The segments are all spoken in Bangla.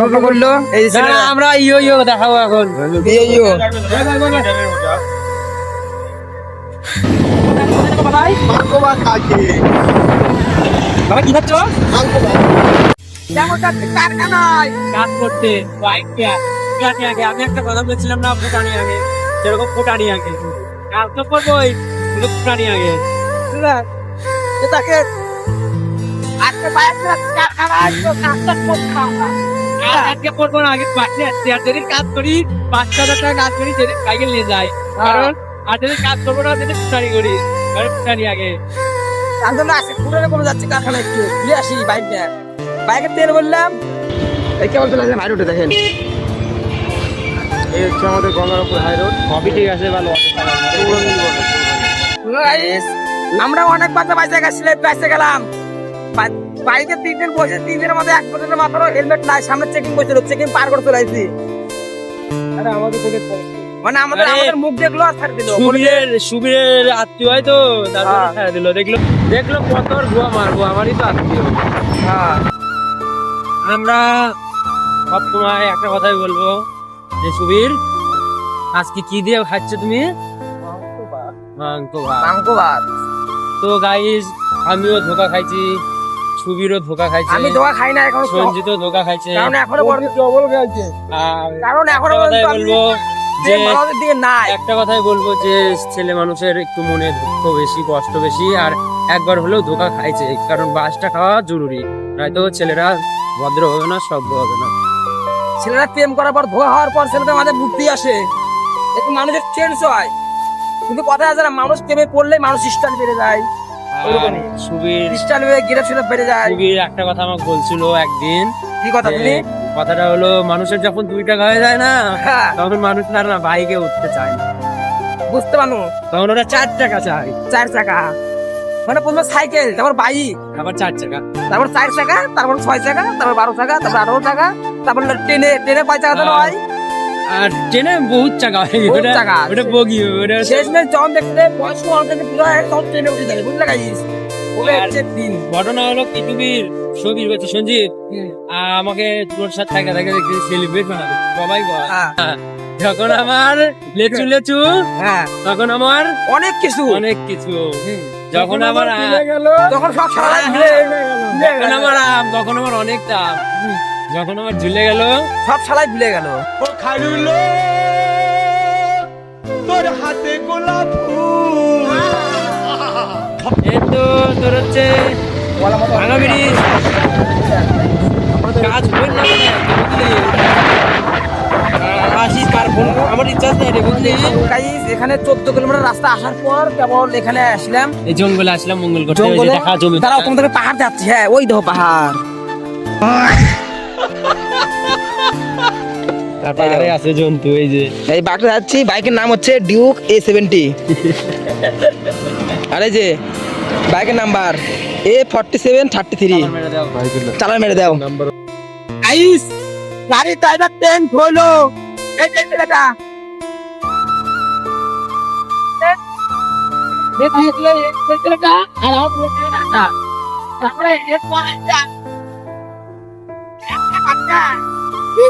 লক্ষ্য করল? এই আমরা ইয়ো ইয়ো দেখাবো এখন। ইয়ো ইয়ো। বাবা কি খাচ্ছ? কাজ করতে আগে আমি একটা কথা বলছিলাম না ফুটানি আগে। সেরকম ফুটানি আগে। কাজ তো করবোই ফুটানি আগে। তাকে কাজ করি পাঁচ হাজার টাকা কাজ করি সাইকেল নিয়ে যাই। কারণ আর যেদিন কাজ করব না সেদিন ফুটানি করি। কারণ ফুটানি আগে। পুরো কোনো যাচ্ছে কারখানা একটু। ঘুরে আসি বাইক নিয়ে। বাইকের তেল বললাম। এই কেমন চলে আসে? ভাই রোডে দেখেন। এই হচ্ছে আমাদের গঙ্গারামপুর হাই রোড। কবি ঠিক আছে ভালো আমরা অনেক বাচ্চা বাইসে গেছিলাম বাইসে গেলাম। বাইকে তিন দিন বসে তিন দিনের মধ্যে এক বছরের মাত্র হেলমেট নাই সামনে চেকিং করছিল চেকিং পার করে চলে আসছি আরে আমাদের থেকে মানে আমাদের আমাদের মুখ দেখল আর ছাড় দিল। সুবীরের সুবীরের আত্মীয় হয় তো তারপর হ্যাঁ। ছেড়ে দিল। দেখল দেখল কত আর ভুয়া মারবো আমারই তো আত্মীয়। হ্যাঁ। আমরা সব সময় একটা কথাই বলব যে সুবীর আজকে কি দিয়ে খাচ্ছো তুমি? মাংস ভাত। মাংস ভাত। তো গাইস আমিও ধোকা খাইছি। সুবীরও ধোকা খাইছে। আমি দোয়া খাই না এখন। সঞ্জিতও ধোকা খাইছে। কারণ এখনও ডবল আর কারণ এখনও বলব যে একটা কথাই বলব যে ছেলে মানুষের একটু মনে দুঃখ বেশি কষ্ট বেশি আর একবার হলেও ধোকা খাইছে কারণ বাসটা খাওয়া জরুরি। নয়তো ছেলেরা ভদ্র হবে না সভ্য হবে না। ছেলেরা প্রেম করার পর ধোয়া হওয়ার পর ছেলেদের মাঝে বুদ্ধি আসে। একটু মানুষের চেঞ্জ হয়। কিন্তু কথা আছে না মানুষ প্রেমে পড়লে মানুষ স্টাইল বেড়ে যায়। সুবীর বেড়ে গিরাপ সিরাপ বেড়ে যায়। সুবীর একটা কথা আমাকে বলছিল একদিন। কি কথা তুমি? কথাটা হলো মানুষের যখন দুই টাকা হয়ে যায় না হ্যাঁ। তখন মানুষ আর না বাইকে উঠতে চায় না। বুঝতে পারো তখন ওরা চার টাকা চায়। চার চাকা। মানে প্রথমে সাইকেল তারপর বাইক। আবার চার টাকা তারপর চার চাকা তারপর ছয় চাকা তারপর বারো চাকা তারপর আঠারো চাকা তারপর ট্রেনে ট্রেনে কয় চাকা দেওয়া হয়? আর ট্রেনে বহুত টাকা হয়। ওটা বগি ওটা শেষমেশ যখন দেখতে বয়স্ক মানুষদের পুরো তখন ট্রেনে উঠে যাবে ঘটনা হলো তুমি সুবীর বলছে সঞ্জিত। আহ, আমাকে তোর সাথে থাকে থাকে দেখছি সেলিব্রেট বানাবে। সবাই হ্যাঁ। যখন আমার লেচু লেচু হ্যাঁ। তখন আমার অনেক কিছু। অনেক কিছু। যখন আমার তখন সব সারা হ্যাঁ, যখন আমার আম তখন আমার অনেক দাম যখন আমার ঝুলে গেল সব শালাই ভুলে গেল। ও খাইল তোর হাতে গোলাপ ফুল। এই তো তোর হচ্ছে ভাঙা ব্রিজ কাজ হইল না মানে, বুঝলি? আসিস পার ফোন? আমার ইচ্ছা নাই রে বুঝলি? গাইস এখানে চোদ্দ কিলোমিটার রাস্তা আসার পর কেবল এখানে আসলাম। এই জঙ্গলে আসলাম মঙ্গল করতে। ওই যে জঙ্গলে দেখা জমি। দাঁড়াও তোমাদের পাহাড় যাচ্ছে হ্যাঁ ওই দেখো পাহাড়। তারপরে আছে জন্তু এই যে এই বাইকটা যাচ্ছি বাইকের নাম হচ্ছে ডিউক এ সেভেন্টি আর যে বাইকের number A forty seven thirty three challan মেরে দাও আইস গাড়ি টাইটার টেন্ট হলো এই যে ছেলেটা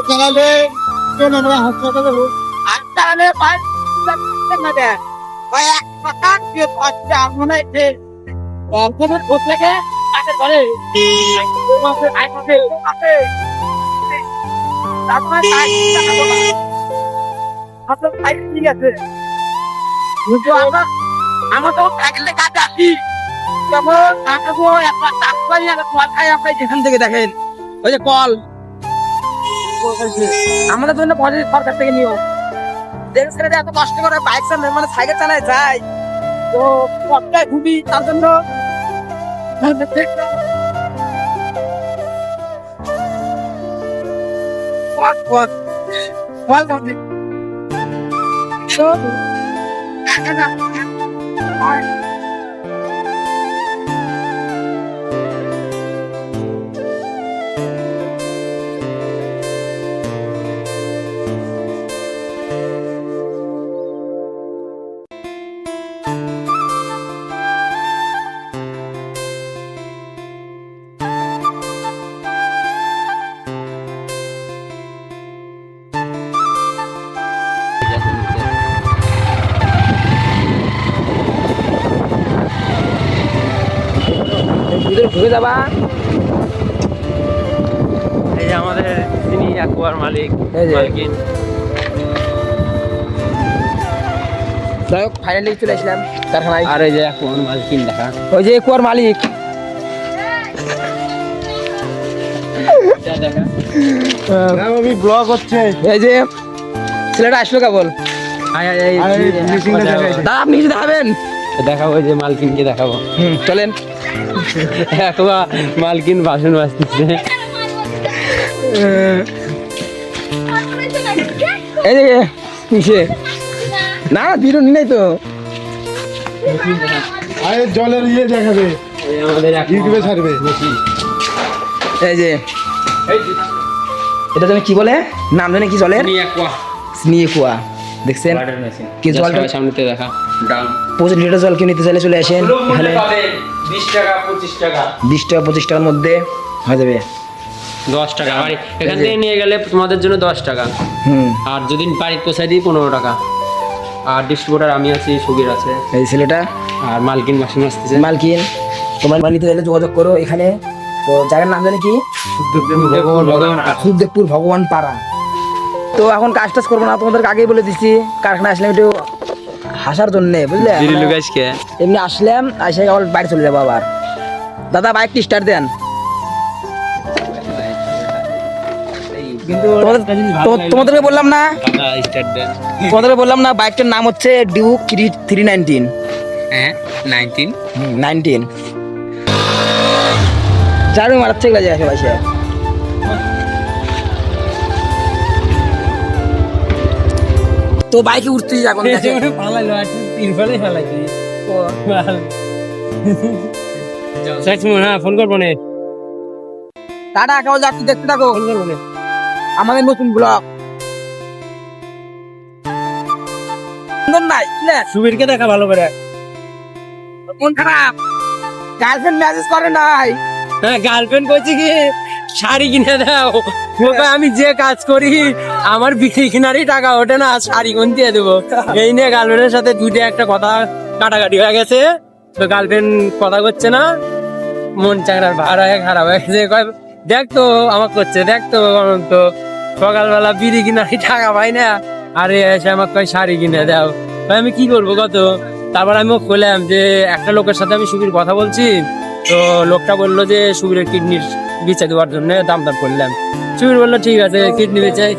চালালে কেন আমরা তো সাইকেলে আসি। যেমন কাকাবো মাথায় আপনি যেখান থেকে দেখেন। ওই যে কল। আমাদের জন্য পরে সরকার থেকে নিও। দেশ ছেড়ে এত কষ্ট করে বাইক চালায় মানে সাইকেল চালায় যায় তো কষ্টটায় খুবই তার জন্য পথ ঢুকে যাবা। এই যে আমাদের তিনি অ্যাকোয়ার মালিক মালকিন। যাই হোক ফাইনালি চলে আসলাম কারখানায়। আর এই যে অ্যাকোয়ার মালকিন দেখা। ওই যে কুয়ার মালিক। আমি ব্লগ হচ্ছে। এই যে ছেলেটা আসলো কেবল। আপনি কিছু দেখাবেন? দেখাবো ওই যে মালকিনকে দেখাবো। হুম চলেন। অ্যাকোয়া মালকিন বাসন বাজতেছে এই যে কিসে না বিরুনি নাই তো। আরে জলের ইয়ে দেখাবে। এই ইউটিউবে ছাড়বে। এই যে। এটা তুমি কি বলে? নাম জানি কি জলের? নিয়ে কুয়া দেখছেন? কি জলটা- সামনেতে দেখা পঁচিশ লিটার জল কিনে নিতে চাইলে চলে আসেন। এখানে বিশ টাকা পঁচিশ টাকা। বিশ টাকা পঁচিশ টাকার মধ্যে হয়ে যাবে। দশ টাকা। বাড়ি এখান থেকে নিয়ে গেলে তোমাদের জন্য দশ টাকা। হুম। আর যদি বাড়ির কোথায় দিই পনেরো টাকা। আর ডিস্ট্রিবিউটার আমি আছি সুগির আছে। এই ছেলেটা। আর মালকিন বাসন আসতেছে। মালকিন তোমার নিতে চাইলে যোগাযোগ করো এখানে। তো জায়গার নাম জানি কি? সুখদেবপুর ভগবান পাড়া। তো এখন কাজ টাজ করব না তোমাদেরকে আগেই বলে দিচ্ছি কারখানা আসলাম একটু হাসার জন্যে বুঝলে? এমনি আসলাম আসে আবার বাড়ি চলে যাব আবার। দাদা বাইকটি স্টার্ট দেন। তোমাদেরকে বললাম না তোমাদেরকে বললাম না বাইকটার নাম হচ্ছে ডিউক থ্রি থ্রি নাইনটিন হ্যাঁ নাইনটিন নাইনটিন চারু মারাচ্ছে এগুলো যায় আশেপাশে তো বাইকে উঠতেই এখন দেখে। হ্যাঁ ফোন করব নে। টাটা কেমন যাচ্ছি দেখতে থাকো। ফোন করব নে। আমাদের নতুন ব্লগ। নাই? সুবীরকে দেখা ভালো করে। মন খারাপ। গার্লফ্রেন্ড মেসেজ করে নাই। হ্যাঁ গার্লফ্রেন্ড বলছি কি শাড়ি কিনে দাও। ওকে আমি যে কাজ করি, আমার বিক্রি কিনারই টাকা ওঠে না, শাড়ি কোন দিয়ে দেবো? এই নিয়ে গার্লফ্রেন্ডের সাথে দুটো একটা কথা কাটাকাটি হয়ে গেছে। তো গার্লফ্রেন্ড কথা করছে না, মন চাকরার ভাড়া হয়ে, খারাপ হয়ে গেছে। দেখ তো আমার করছে, দেখ তো অনন্ত সকালবেলা বিড়ি কিনারই টাকা পাই না। আরে, এসে আমার কয়, শাড়ি কিনে দাও। আমি কি করব কত? তারপর আমি বললাম যে, একটা লোকের সাথে আমি সুবির কথা বলছি। তো লোকটা বলল যে, সুবীরের কিডনির বিচার দেওয়ার জন্য দাম দাম করলাম। সুবীর বলল ঠিক আছে কিডনি বেচাই